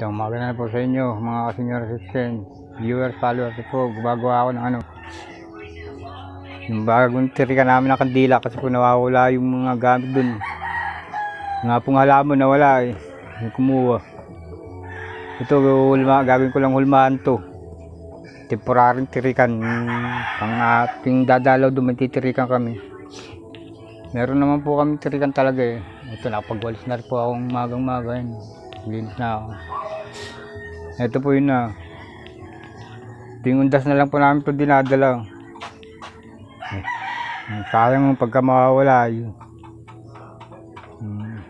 Itong maganda po sa inyo, mga senior assistant, viewers, followers po, gumagawa ako ng ano. Yung bagong tirika namin ng kandila kasi po nawawala yung mga gamit dun. Nga pong halaman nawala eh. Yung kumuha. Ito, hulma, gagawin ko lang hulmaan to. Temporaring tirikan. Pang ating dadalaw doon, titirikan kami. Meron naman po kami tirikan talaga eh. Ito, nakapagwalis na rin po akong magang-maga yun. Linis na ako. Ito po yun na. Tingundas na lang po namin ito dinadala. Eh, Sayang mo pagka mawawala yun. Hmm.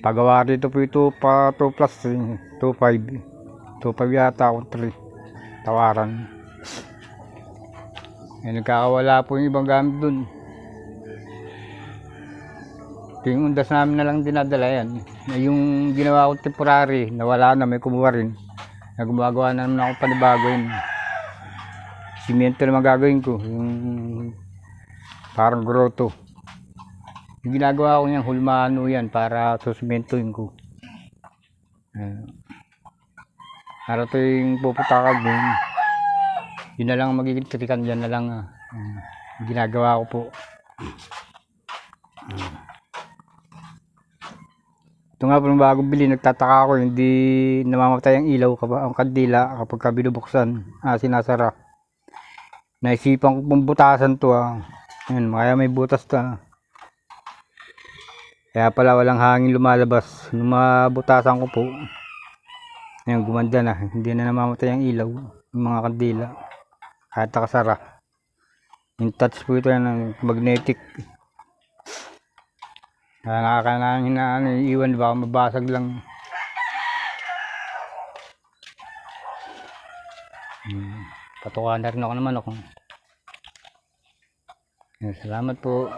Pagawa rito po ito pa 2 plus eh, 2.5. 2.5 yata ako 3. Tawaran. Eh, nagkakawala po yung ibang gamit dun. Yung undas namin na lang dinadala yan. Eh, Yung ginawa ko temporary, nawala na, may kumuha rin. Na na naman ako panibago yun. Simento naman gagawin ko. Yung parang grotto. Yung ginagawa ko niyan, hulmaano yan para susimentoin ko. Uh, para ito yung puputakag dun. Yun na lang ang magiging trikan dyan na lang. Ah, ginagawa ko po. Ito nga po ng bagong bili, nagtataka ako, hindi namamatay ang ilaw, ang kandila kapag ka binubuksan, ah, sinasara. Naisipan ko pong butasan to ah. Yan, kaya may butas ta. Kaya pala walang hangin lumalabas. Nung mabutasan ko po, yan, gumanda na. Hindi na namamatay ang ilaw, yung mga kandila. Kahit nakasara. Yung touch po ito yan, magnetic. Nakakanahin na ano, iwan, baka mabasag lang. Hmm. Patukan na rin ako naman ako. Salamat po.